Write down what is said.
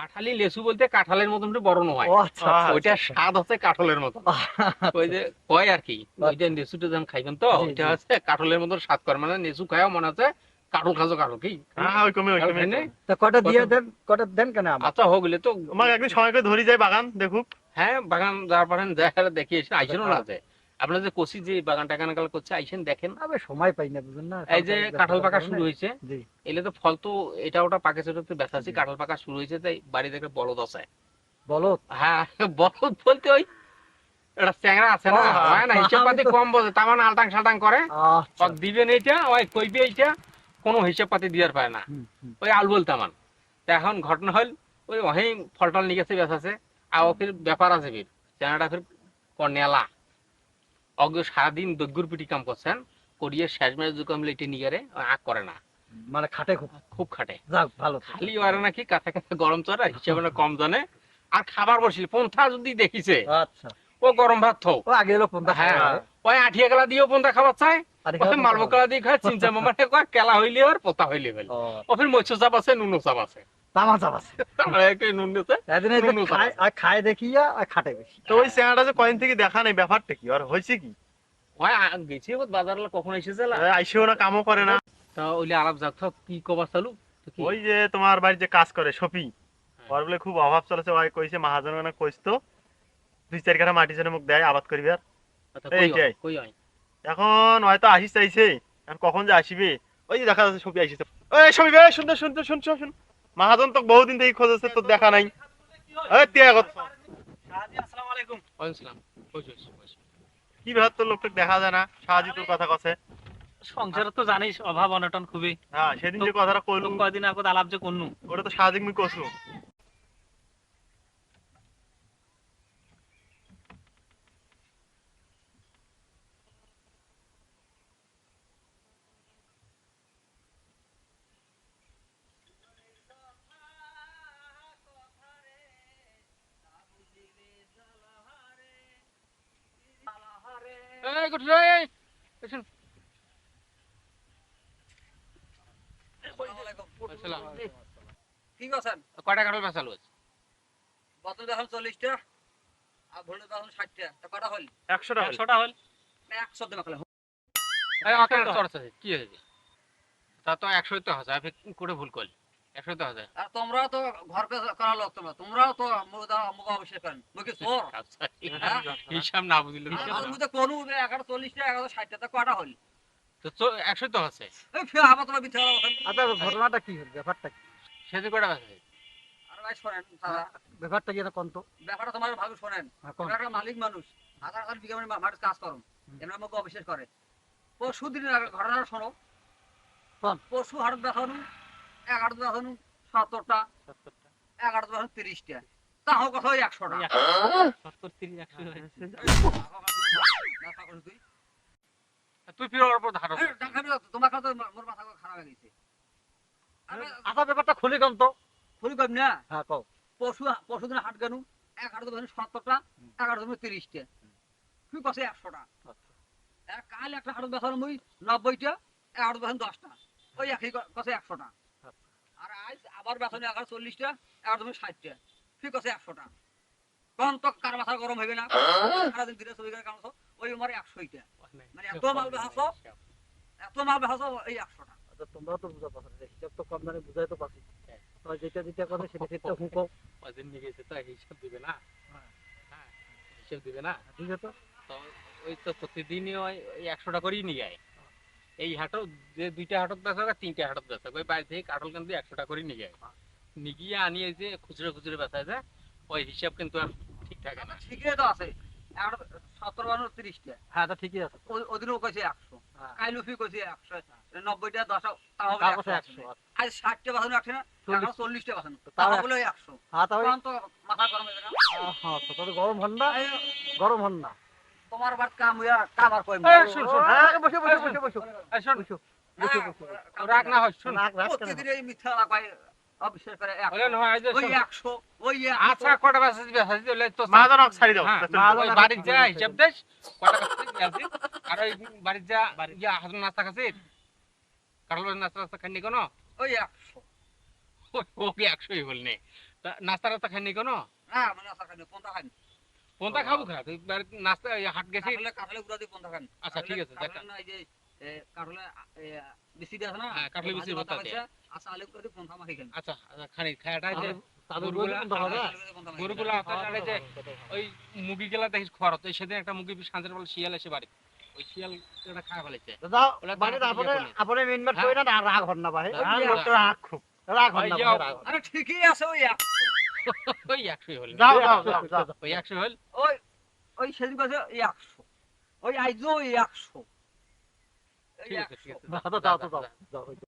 কাঁঠালি লেসু বলতে কাঁঠালের মতন একটু বড় নয় ও ওইটা। স্বাদ হচ্ছে কাঁঠালের মতন। ওই যে কয় আর কি ওই যে লেসুটা যখন খাইবেন তো ওইটা হচ্ছে কাঁঠালের মতন স্বাদ করে। মানে লেসু খায়ও মনে হচ্ছে কাঁঠাল খাজো কাঁঠাল কি? হ্যাঁ ওই কমে ওই কাঁঠাল কমে। খাই নাই? তা কটা দিয়ে দেন কটা দেন কেন আমার আচ্ছা হোক গেলে তো তোমাকে একদিন সময় করে ধরি যায় বাগান দেখুক। হ্যাঁ বাগান যাওয়ার পরে দেখে দেখি এসে আইসেনও না আছে আপনার যে যে বাগান টাগান কাল করছে আইসেন দেখেন। আবে সময় পাই না বুঝুন না? এই যে কাঁঠাল পাকা শুরু হয়েছে। এলে তো ফল তো এটা ওটা পাকে ছোট একটু ব্যথা আছে কাঁঠাল পাকা শুরু হয়েছে তাই বাড়িতে একটা বলদ আছে। বলো হ্যাঁ বলদ বলতে ওই একটা চ্যাংরা আছে না? হয় না হিসাব পাতি কম বোঝে তার মানে আলটাং সালটাং করে। আচ্ছা। দিবেন এইটা ওই কইবে এইটা কোনো হিসাব পাতি দিয়ার পায় না। ওই আল বলতামান তা এখন ঘটনা হল ওই অহেই ফলটল নিয়ে গেছে ব্যথা আছে। আর ব্যাপার আছে ফির চ্যাংরাটা ফির কর্নেলা। অজ্ঞ সারাদিন দৈগুর পিটি কাম করছেন করিয়ে শেষ যুগ আমি লেটে নিয়ে আগ করে না। মানে খাটে খুব? খুব খাটে। যাক ভালো খালি ওরা নাকি কাছে কাছে গরম চড়া হিসেবে না কম জানে। আর খাবার বসিল পন্থা যদি দেখিছে আচ্ছা। ও গরম ভাত থো। ও আগে এলো পন্থা হ্যাঁ ওই আঠিয়া গেলা দিয়েও পন্থা খাবার চায়। ওই মালবো কলা দিয়ে খায় চিন্তা মামাতে কয় কেলা হইলে আর পোতা হইলে হইল ও, ও ফির মৎস্য চাপ আছে নুনো চাপ আছে। তামা চাপ আছে তারপরে নুন দিতে এদিন এই যে নুনু চাপ খায় আর খায় দেখিয়া আর খাটে বেশি তো ওই চেহারাটা যে কয়েন থেকে দেখা নেই ব্যাপারটা কি? আর হয়েছে কি? ওই গেছি বাজার কখন এসেছে আইসেও না কামও করে না। তা ওইলে আলাপ যাক কি কবার চালু? তো ওই যে তোমার বাড়ি যে কাজ করে সপি হ্যাঁ। ওর বলে খুব অভাব চলেছে ওই কইছে মহাজন না কইতো দুই চার কাঠা মাটি জন্য মুখ দেয় আবাদ করিবে আর। আচ্ছা? এইটাই। এখন হয়তো আসিস চাইছে এখন কখন যে আসিবে? ওই যে দেখা যাচ্ছে সপি আসিছে ওই সপি ভাই শুনতে শুনতে শুন শুন শুন। মহাজন তো বহুদিন থেকে খোঁজেছে তো দেখা নাই। কি ভাব তোর লোকটা দেখা যায় না? সাহায্য তোর কথা কছে? সংসারে তো জানিস অভাব অনটন খুবই। হ্যাঁ সেদিন যে কথাটা কইলু কয়দিন আগত আলাপ যে করনু। ওটা তো সাহায্য মুই এই, ঠিক আছেন? কয়টা কাঁঠাল? বোতল চল্লিশটা আর ভুলে দেখুন ষাটটা। তা কটা হল? একশো একশোটা হল? একশো আছে, কি হয়েছে? তা তো একশোই তো আমি করে ভুল করলি। একশোই তো আছে। আর তোমরা তো ঘর করা লোক তোমরা। তোমরাও তো মুদা অবশ্যই করেন। মুখে চোর? হিসাব না বুঝলে আর- আর মুদে কোন এগারো চল্লিশটা এগারো কটা হল তো চো- তো আছে। আবার তোমরা মিথ্যা আচ্ছা ঘটনাটা কি হল? ব্যাপারটা কি? সেদিন কয়টা বেচা হয়েছে? আর ভাই শোনেন ব্যাপারটা কি এটা ব্যাপারটা তোমার ভাবে শোনেন। হ্যাঁ, একটা মালিক মানুষ। হাজার হাজার বিঘা মাঠে কাজ করো। এনার মুখে অবিশ্বাস করে। পরশু দিনের আগে ঘটনাটা শোনো? পরশু হাটত দেখানো এগারো দেখানো সত্তরটা। এগারো দেখানো তিরিশটা। তাও কথা ওই একশোটা। হয়। তুই তুই উপর ধারো। এই, দেখাবি না তো, তোমার কথা মোর মাথা খারাপ হয়ে গেছে। আরে, আচ্ছা ব্যাপারটা খুলে কম তো। খুবই কম না? হ্যাঁ কও। পরশু হাট গেল এগারো তিরিশটা। তুই কছে একশোটা। আচ্ছা। কাল একটা হাট দেখানো মুই নব্বইটা এগারো দশটা। ওই একই কছে একশোটা। আবার বেতন এগারো চল্লিশটা ষাটটা। তুই কছে একশোটা। কম তো কার মাথা গরম হবে না? সারাদিন কামাছো ওই আমার একশোইটা। মানে এত মাল বেচাছো? এত মাল বেচাছো এই একশোটা। আচ্ছা তোমরাও তো বুঝা পাচ্ছ হিসাব তো কম জানি বুঝাই তো পাচ্ছি তো যেটা যেটা কথা সেটা সেটা হুঁকো। ওদিন নিয়ে গেছে তো হিসাব দিবে না? হ্যাঁ, হিসাব দিবে না? ঠিক আছে তো ওই তো প্রতিদিনই ওই ওই একশোটা করেই নিয়ে যায়। এই হাটও যে দুইটা হাটত বেচা আর তিনটা হাটত বেচা ওই বাড়ি থেকে কাঠল কিন্তু একশোটা করে নিয়ে যায়। নিয়ে গিয়ে আনিয়ে যে খুচরো খুচরো বেচা যায় ওই হিসাব কিন্তু আর ঠিক থাকে না। ঠিকই তো আছে। সত্তর বান্ন তিরিশটা। হ্যাঁ তা ঠিকই আছে। ওদিনও কইছে একশো। হ্যাঁ। কাইলুফি কইছে একশো। নব্বইটা দশ তাও একশো কথা আছে। একশো। আজ ষাটটা বাঁধানো একশো না চল্লিশটা তাও বলে একশো। হ্যাঁ তাহলে মাথা গরম হয়ে। হ্যাঁ গরম হন না। গরম হন না। তোমার বাদ কাম হইয়া কাম আর কই এই, শোন, শোন। হ্যাঁ বসে বসে বসে বসে। এই শোন, বসে বসে রাগ না হয় শোন। প্রতিদিন এই মিথ্যা লাগাই ওই ওই। আচ্ছা কটা দিবে? ছাড়ি দাও। হ্যাঁ, মা- ওই বাড়ির যা হিসাব দেশ কটা বেচা আর ওই বাড়ির যা ইয়া হাজার নাস্তা খাসি? কাঠল নাস্তা নাস্তা খাননি কোনো? ওই একশো। ওকে একশোই বলনে। নাস্তা রাস্তা খাইনি কোনো মানে পন্থা খাব খা নাস্তা হাট গেছি কাঠলে গুড়া দিয়ে পন্থা খানি আচ্ছা, ঠিক আছে, দেখা। এই যে কাঠলে দিয়ে আছে না হ্যাঁ, কাঠলে বিচির ভাত। খাইছে, আচ্ছা আলু গুড়া দিয়ে পন্থা মাখি খানি আচ্ছা আচ্ছা, খানি খায়াটা যে গরুগুলা বলে কোনটা হবে আলু গুড়া দিয়ে পন্থা মাখি গরুগুলা খানি। আপনার জানে যে ওই মুরগি গেলা দেখিস তো সেদিন একটা মুরগি সাঁঝের বলে শিয়াল এসে বাড়ি ওই শিয়াল এটা খাওয়া ফেলেছে দাদা মানে আপনি ইয়ে করলেন। কই না রাগ হন না ভাই হ্যাঁ, আর হ্যাঁ। লোকটা রাগ খুব রাগ হন না। আরে ঠিকই আছে ওই ওই একশোই হল। যাও যাও যাও ওই একশো হল? ওই ওই সেদিন কাছে একশো। ওই আইজও ওই একশো। ঠিক আছে ঠিক একশো। আছে দাও দাও দাও দাও